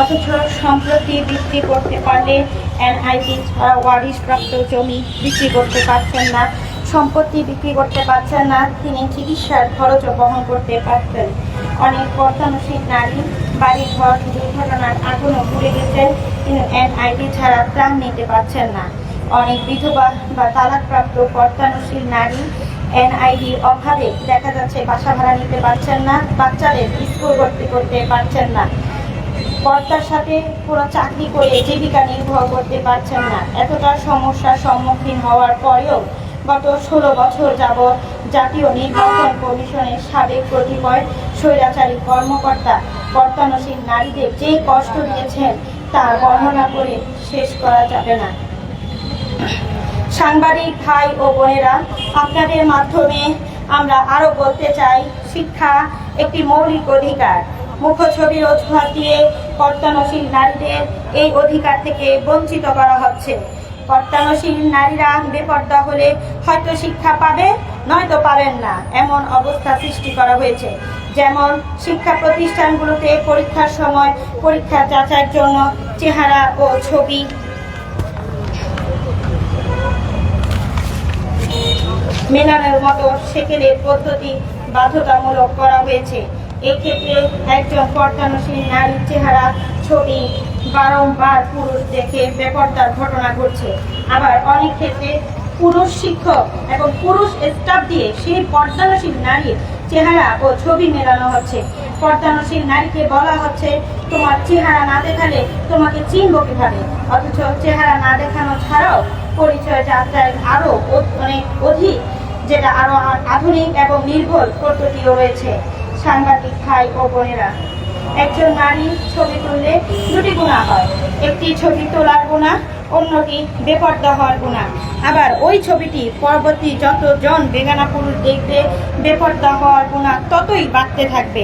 অথচ সম্প্রতি বিক্রি করতে পারলে এনআইটি ছাড়া ওয়ারিশপ্রাপ্ত জমি বিক্রি করতে পারছেন না, সম্পত্তি বিক্রি করতে পারছেন না, তিনি চিকিৎসার খরচও বহন করতে পারতেন। অনেক বর্তমানশীল নারী বাড়ির ঘর দুর্ঘটনার আগুনও পুড়ে গেছেন কিন্তু এনআইটি ছাড়া প্রাণ নিতে পারছেন না। অনেক বিধবা বা তালাকপ্রাপ্ত কর্তানুশীল নারী এনআইডির অভাবে দেখা যাচ্ছে বাসা ভাড়া নিতে পারছেন না, বাচ্চাদের স্কুল ভর্তি করতে পারছেন না। কর্তার সাথে কোনো চাকরি করে জীবিকা নির্বাহ করতে পারছেন না। এতটা সমস্যার সম্মুখীন হওয়ার পরেও গত ষোলো বছর যাবৎ জাতীয় নির্বাচন কমিশনের সাবেক কতিপয় স্বৈরাচারী কর্মকর্তা কর্তানশীল নারীদের যে কষ্ট দিয়েছেন তা বর্ণনা করে শেষ করা যাবে না। সাংবাদিক ভাই ও বোনেরা, আপনাদের মাধ্যমে আমরা আরও বলতে চাই, শিক্ষা একটি মৌলিক অধিকার। মুখছবির অজুহাত দিয়ে কর্তানশীল নারীদের এই অধিকার থেকে বঞ্চিত করা হচ্ছে। কর্তানশীল নারীরা বেপর্দা হলে হয়তো শিক্ষা পাবে, নয়তো পাবেন না, এমন অবস্থা সৃষ্টি করা হয়েছে। যেমন শিক্ষা প্রতিষ্ঠানগুলোতে পরীক্ষার সময় পরীক্ষা যাচাইয়ের জন্য চেহারা ও ছবি। মেলানোর মতো সেকেলের পদ্ধতি বাধ্যতামূলক করা হয়েছে। এক্ষেত্রে একজন পর্দানশীল নারীর চেহারা, ছবি বারংবার পুরুষ দেখে বেপর্দার ঘটনা ঘটছে। আবার অনেক ক্ষেত্রে পুরুষ শিক্ষক এবং পুরুষ স্টাফ দিয়ে সেই পর্দানশীল নারীর চেহারা ও ছবি মেলানো হচ্ছে। পর্দানশীল নারীকে বলা হচ্ছে, তোমার চেহারা না দেখালে তোমাকে চিনব কীভাবে? অথচ চেহারা না দেখানো ছাড়াও পরিচয় যাত্রায় আরও অ- অনেক অধিক, যেটা আরও আ- আধুনিক এবং নির্ভুল পদ্ধতিও রয়েছে। সাংবাদিক ভাই ও বোনেরা, একজন নারী ছবি তুললে দুটি গুণা হয়। একটি ছবি তোলার গুণা, অন্যটি বেপর্দা হওয়ার গুণা। আবার ওই ছবিটি পরবর্তী যতজন বেগানা পুরুষ দেখবে, বেপর্দা হওয়ার গুণা ততই বাড়তে থাকবে।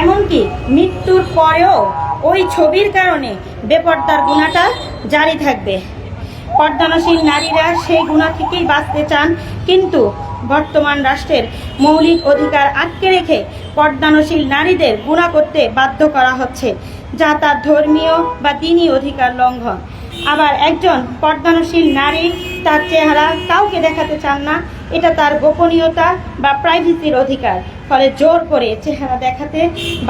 এমনকি মৃত্যুর পরেও ওই ছবির কারণে বেপর্দার গুণাটা জারি থাকবে। পর্দানশীল নারীরা সেই গুণা থেকেই বাঁচতে চান, কিন্তু বর্তমান রাষ্ট্রের মৌলিক অধিকার আটকে রেখে পর্দানশীল নারীদের গুণা করতে বাধ্য করা হচ্ছে, যা তার ধর্মীয় বা দিনী অধিকার লঙ্ঘন। আবার একজন পর্দানশীল নারী তার চেহারা কাউকে দেখাতে চান না, এটা তার গোপনীয়তা বা প্রাইভেসির অধিকার। ফলে জোর করে চেহারা দেখাতে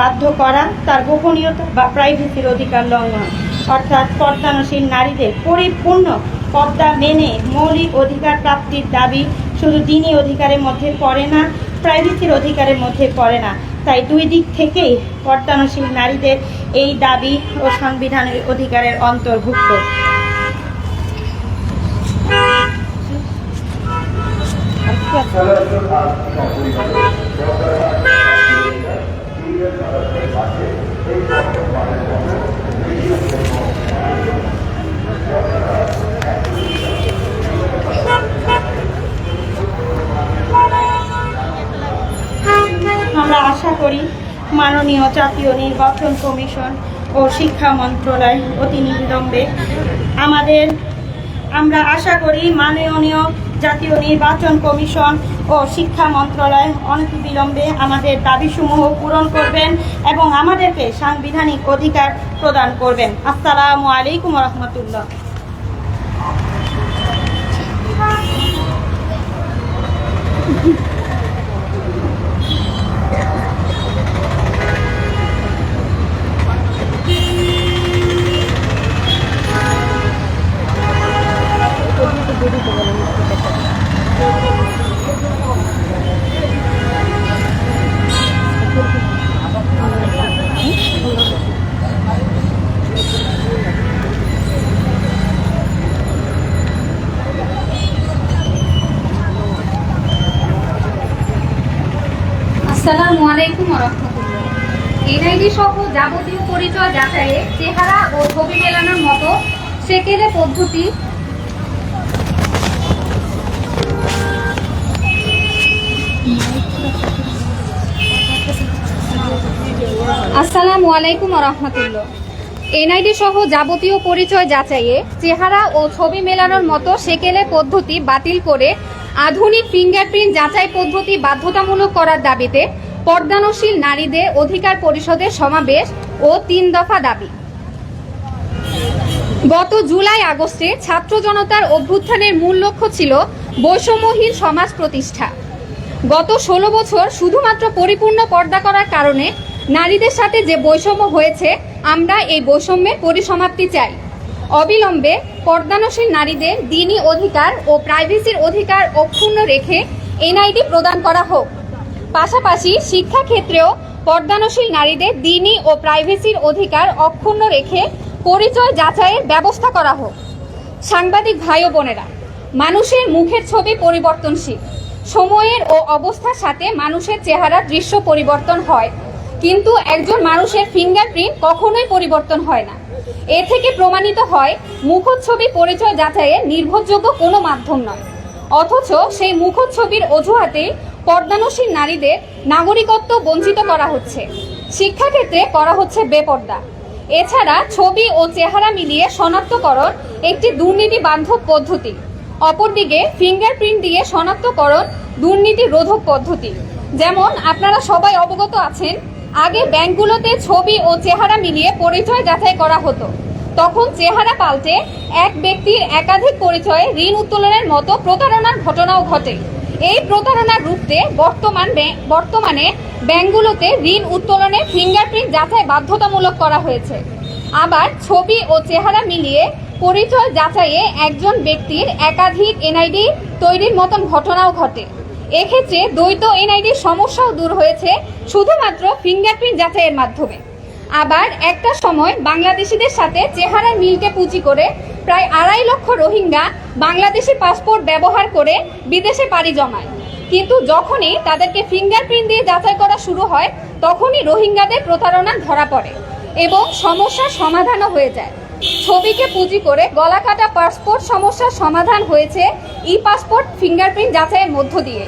বাধ্য করা তার গোপনীয়তা বা প্রাইভেসির অধিকার লঙ্ঘন। অর্থাৎ পর্দানশীল নারীদের পরিপূর্ণ পর্দা মেনে মৌলিক অধিকার প্রাপ্তির দাবি শুধু দিনী অধিকারের মধ্যে পড়ে না প্রাইভেসির অধিকারের মধ্যে পড়ে না। তাই দুই দিক থেকেই পর্দানশীল নারীদের এই দাবি ও সংবিধানের অধিকারের অন্তর্ভুক্ত। আমরা আশা করি মাননীয় জাতীয় নির্বাচন কমিশন ও শিক্ষা মন্ত্রণালয় অতি বিলম্বে আমাদের আমরা আশা করি মাননীয় জাতীয় নির্বাচন কমিশন ও শিক্ষা মন্ত্রণালয় অনতিবিলম্বে আমাদের দাবিসমূহ পূরণ করবেন এবং আমাদেরকে সাংবিধানিক অধিকার প্রদান করবেন। আসসালামু আলাইকুম রহমতুল্লাহ। আলাইকুম রহমতুল্লাহ এনআইডি সহ যাবতীয় পরিচয় যাচাইয়ে চেহারা ও ছবি মেলানোর মতো সেকেলে পদ্ধতি আসসালামু আলাইকুম রহমতুল্লাহ এনআইডি সহ যাবতীয় পরিচয় যাচাইয়ে চেহারা ও ছবি মেলানোর মতো সেকেলে পদ্ধতি বাতিল করে আধুনিক ফিঙ্গারপ্রিন্ট যাচাই পদ্ধতি বাধ্যতামূলক করার দাবিতে পর্দানশীল নারীদের অধিকার পরিষদের সমাবেশ ও তিন দফা দাবি। গত জুলাই আগস্টে ছাত্র জনতার অভ্যুত্থানের মূল লক্ষ্য ছিল বৈষম্যহীন সমাজ প্রতিষ্ঠা। গত ষোলো বছর শুধুমাত্র পরিপূর্ণ পর্দা করার কারণে নারীদের সাথে যে বৈষম্য হয়েছে, আমরা এই বৈষম্যের পরিসমাপ্তি চাই। অবিলম্বে পর্দানশীল নারীদের দিনই অধিকার ও প্রাইভেসির অধিকার অক্ষুণ্ণ রেখে এনআইডি প্রদান করা হোক। পাশাপাশি শিক্ষাক্ষেত্রেও পর্দানশীল নারীদের দিনই ও প্রাইভেসির অধিকার অক্ষুণ্ণ রেখে পরিচয় যাচাইয়ের ব্যবস্থা করা হোক। সাংবাদিক ভাই ও বোনেরা, মানুষের মুখের ছবি পরিবর্তনশীল। সময়ের ও অবস্থার সাথে মানুষের চেহারা দৃশ্য পরিবর্তন হয়। কিন্তু একজন মানুষের ফিঙ্গারপ্রিন্ট কখনোই পরিবর্তন হয় না। এ থেকে প্রমাণিত হয়, মুখচ্ছবি পরিচয় যাচাইয়ের নির্ভরযোগ্য কোনো মাধ্যম নয়। অথচ সেই মুখচ্ছবির অজুহাতে পর্দানশীল নারীদের নাগরিকত্ব বঞ্চিত করা হচ্ছে। শিক্ষাক্ষেত্রে করা হচ্ছে বেপর্দা। এছাড়া ছবি ও চেহারা মিলিয়ে শনাক্তকরণ একটি দুর্নীতি বান্ধব পদ্ধতি। অপরদিকে ফিঙ্গারপ্রিন্ট দিয়ে শনাক্তকরণ দুর্নীতি রোধক পদ্ধতি। যেমন, আপনারা সবাই অবগত আছেন, আগে ব্যাংকগুলোতে ছবি ও চেহারা মিলিয়ে পরিচয় যাচাই করা হতো। তখন চেহারা পাল্টে এক ব্যক্তির একাধিক পরিচয়ে ঋণ উত্তোলনের মতো প্রতারণার ঘটনাও ঘটে। এই প্রতারণার রূপে বর্তমান বর্তমানে ব্যাংকগুলোতে ঋণ উত্তোলনে ফিঙ্গারপ্রিন্ট যাচাই বাধ্যতামূলক করা হয়েছে। আবার ছবি ও চেহারা মিলিয়ে পরিচয় যাচাইয়ে একজন ব্যক্তির একাধিক এনআইডি তৈরির মতন ঘটনাও ঘটে। এক্ষেত্রে দ্বৈত এনআইডির সমস্যাও দূর হয়েছে শুধুমাত্র ফিঙ্গারপ্রিন্ট যাচাইয়ের মাধ্যমে। আবার একটা সময় বাংলাদেশিদের সাথে চেহারার মিলকে পুঁজি করে প্রায় আড়াই লক্ষ রোহিঙ্গা বাংলাদেশি পাসপোর্ট ব্যবহার করে বিদেশে পাড়ি জমায়। কিন্তু যখনই তাদেরকে ফিঙ্গারপ্রিন্ট দিয়ে যাচাই করা শুরু হয়, তখনই রোহিঙ্গাদের প্রতারণা ধরা পড়ে এবং সমস্যার সমাধানও হয়ে যায়। ছবিকে পুঁজি করে গলাকাটা পাসপোর্ট সমস্যার সমাধান হয়েছে ই পাসপোর্ট ফিঙ্গারপ্রিন্ট যাচাইয়ের মধ্য দিয়ে।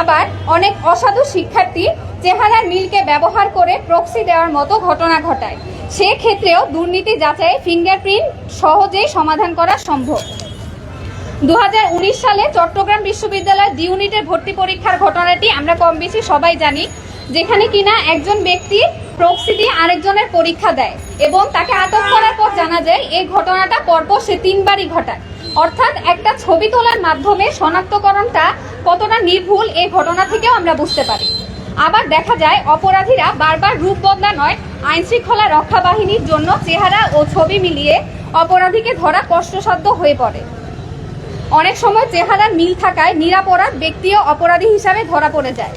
আবার অনেক অসাধু শিক্ষার্থী চেহারার মিলকে ব্যবহার করে প্রক্সি দেওয়ার মতো ঘটনা ঘটায়। সেক্ষেত্রেও দুর্নীতি যাচাই ফিঙ্গারপ্রিন্ট সহজেই সমাধান করা সম্ভব। দু হাজার উনিশ সালে চট্টগ্রাম বিশ্ববিদ্যালয়ের ডি ইউনিটের ভর্তি পরীক্ষার ঘটনাটি আমরা কম বেশি সবাই জানি, যেখানে কিনা একজন ব্যক্তি প্রক্সি দিয়ে আরেকজনের পরীক্ষা দেয় এবং তাকে আটক করার পর জানা যায়, এই ঘটনাটা পরপর সে তিনবারই ঘটায়। অর্থাৎ একটা ছবি তোলার মাধ্যমে শনাক্তকরণটা কতটা নির্ভুল এই ঘটনা থেকেও আমরা বুঝতে পারি। আবার দেখা যায় অপরাধীরা বারবার রূপ বদলা নয় আইন শৃঙ্খলা রক্ষা বাহিনীর জন্য চেহারা ও ছবি মিলিয়ে অপরাধীকে ধরা কষ্টসাধ্য হয়ে পড়ে। অনেক সময় চেহারার মিল থাকায় নিরাপরাধ ব্যক্তিও অপরাধী হিসাবে ধরা পড়ে যায়।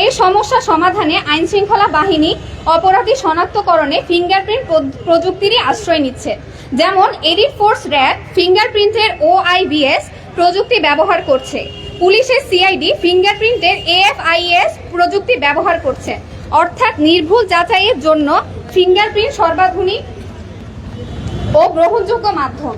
এই সমস্যা সমাধানে আইন শৃঙ্খলা বাহিনী অপরাধী শনাক্তকরণে ফিঙ্গারপ্রিন্ট প্রযুক্তিরই আশ্রয় নিচ্ছে। যেমন এডিট ফোর্স র্যাব, ফিঙ্গারপ্রিন্টের ওআইবিএস প্রযুক্তি ব্যবহার করছে। পুলিশের সিআইডি ফিঙ্গারপ্রিন্টের এএফআইএস প্রযুক্তি ব্যবহার করছে। অর্থাৎ নির্ভুল যাচাইয়ের জন্য ফিঙ্গারপ্রিন্ট সর্বাধুনিক ও গ্রহণযোগ্য মাধ্যম।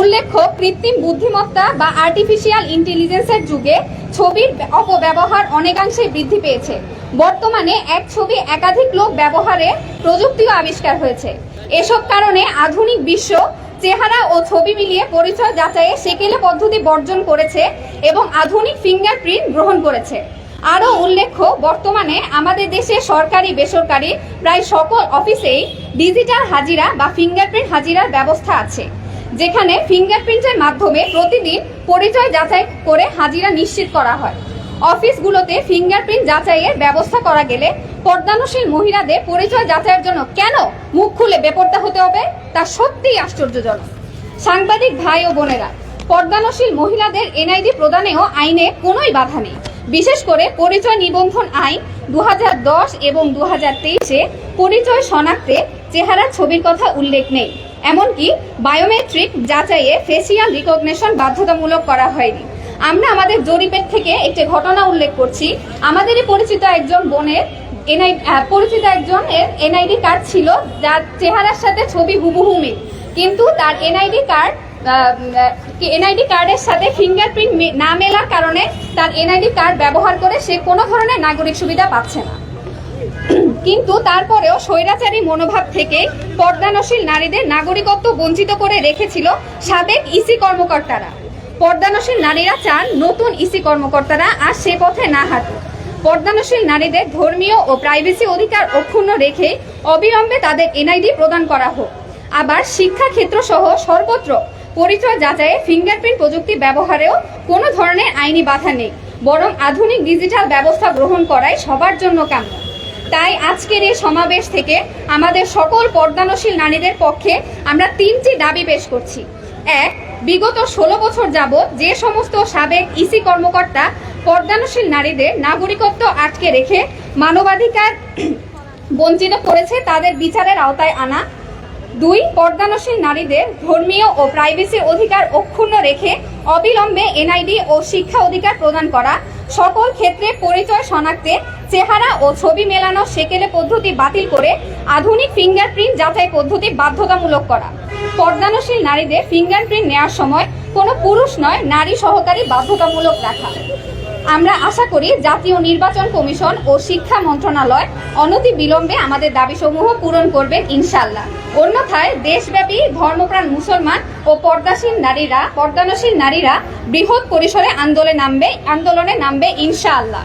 উল্লেখ্য, কৃত্রিম বুদ্ধিমত্তা বা আর্টিফিশিয়াল ইন্টেলিজেন্সের যুগে ছবির অপব্যবহার অনেকাংশে বৃদ্ধি পেয়েছে। বর্তমানে এক ছবি একাধিক লোক ব্যবহারে প্রযুক্তিও আবিষ্কার হয়েছে। এসব কারণে আধুনিক বিশ্ব চেহারা ও ছবি মিলিয়ে পরিচয় যাচাইয়ে সেকেলে পদ্ধতি বর্জন করেছে এবং আধুনিক ফিঙ্গারপ্রিন্ট গ্রহণ করেছে। আরও উল্লেখ্য, বর্তমানে আমাদের দেশে সরকারি, বেসরকারি প্রায় সকল অফিসেই ডিজিটাল হাজিরা বা ফিঙ্গারপ্রিন্ট হাজিরার ব্যবস্থা আছে, যেখানে ফিঙ্গারপ্রিন্টের মাধ্যমে প্রতিদিন পরিচয় যাচাই করে হাজিরা নিশ্চিত করা হয়। অফিসগুলোতে ফিঙ্গারপ্রিন্ট যাচাইয়ের ব্যবস্থা করা গেলে পর্দানশীল মহিলাদের পরিচয় যাচাইয়ের জন্য কেন মুখ খুলে বেপর্দা হতে হবে? তা সত্যিই আশ্চর্যজনক। সাংবাদিক ভাই ও বোনেরা, পর্দানশীল মহিলাদের এনআইডি প্রদানেও আইনে কোনোই বাধা নেই। বিশেষ করে পরিচয় নিবন্ধন আইন দু হাজার দশ এবং দু তেইশে পরিচয় শনাক্তে চেহারার ছবির কথা উল্লেখ নেই। এমনকি বায়োমেট্রিক যাচাইয়ে ফেসিয়াল রিকগনেশন বাধ্যতামূলক করা হয়নি। আমরা আমাদের জরিপের থেকে একটি ঘটনা উল্লেখ করছি। আমাদেরই পরিচিত একজন বোনের এনআই পরিচিত একজনের এনআইডি কার্ড ছিল, যার চেহারার সাথে ছবি হুবহু মিল। কিন্তু তার এনআইডি কার্ড এনআইডি কার্ডের সাথে ফিঙ্গারপ্রিন্ট না মেলার কারণে তার এনআইডি কার্ড ব্যবহার করে সে কোনো ধরনের নাগরিক সুবিধা পাচ্ছে না। কিন্তু তারপরেও স্বৈরাচারী মনোভাব থেকে পর্দানশীল নারীদের নাগরিকত্ব বঞ্চিত করে রেখেছিল সাবেক ইসি কর্মকর্তারা। পর্দানশীল নারীরা চান নতুন ইসি কর্মকর্তারা আর সে পথে না হাঁটুক। পর্দানশীল নারীদের ধর্মীয় ও প্রাইভেসি অধিকার অক্ষুণ্ণ রেখে অবিলম্বে তাদের এনআইডি প্রদান করা হোক। আবার শিক্ষাক্ষেত্র সহ সর্বত্র পরিচয় যাচাইয়ে ফিঙ্গারপ্রিন্ট প্রযুক্তি ব্যবহারেও কোনো ধরনের আইনি বাধা নেই। বরং আধুনিক ডিজিটাল ব্যবস্থা গ্রহণ করাই সবার জন্য কাম্য। তাই আজকের এই সমাবেশ থেকে আমাদের সকল পর্দানশীল নারীদের পক্ষে আমরা তিনটি দাবি পেশ করছি। এক বিগত ষোলো বছর যাবৎ যে সমস্ত সাবেক ইসি কর্মকর্তা, পর্দানশীল নারীদের নাগরিকত্ব আটকে রেখে মানবাধিকার বঞ্চিত করেছে, তাদের বিচারের আওতায় আনা। দুই, পর্দানশীল নারীদের ধর্মীয় ও প্রাইভেসি অধিকার অক্ষুণ্ণ রেখে অবিলম্বে এনআইডি ও শিক্ষা অধিকার প্রদান করা। সকল ক্ষেত্রে পরিচয় শনাক্তে চেহারা ও ছবি মেলানো সেকেলে পদ্ধতি বাতিল করে আধুনিক ফিঙ্গারপ্রিন্ট যাচাই পদ্ধতি বাধ্যতামূলক করা। পর্দানশীল নারীদের ফিঙ্গারপ্রিন্ট নেওয়ার সময় কোনো পুরুষ নয়, নারী সহকারী বাধ্যতামূলক রাখা। আমরা আশা করি জাতীয় নির্বাচন কমিশন ও শিক্ষা মন্ত্রণালয় অনতি বিলম্বে আমাদের দাবিসমূহ পূরণ করবেন ইনশাল্লাহ অন্যথায় দেশব্যাপী ধর্মপ্রাণ মুসলমান ও পর্দাসীন নারীরা, পর্দানশীল নারীরা বৃহৎ পরিসরে আন্দোলনে নামবে আন্দোলনে নামবে ইনশাআল্লাহ।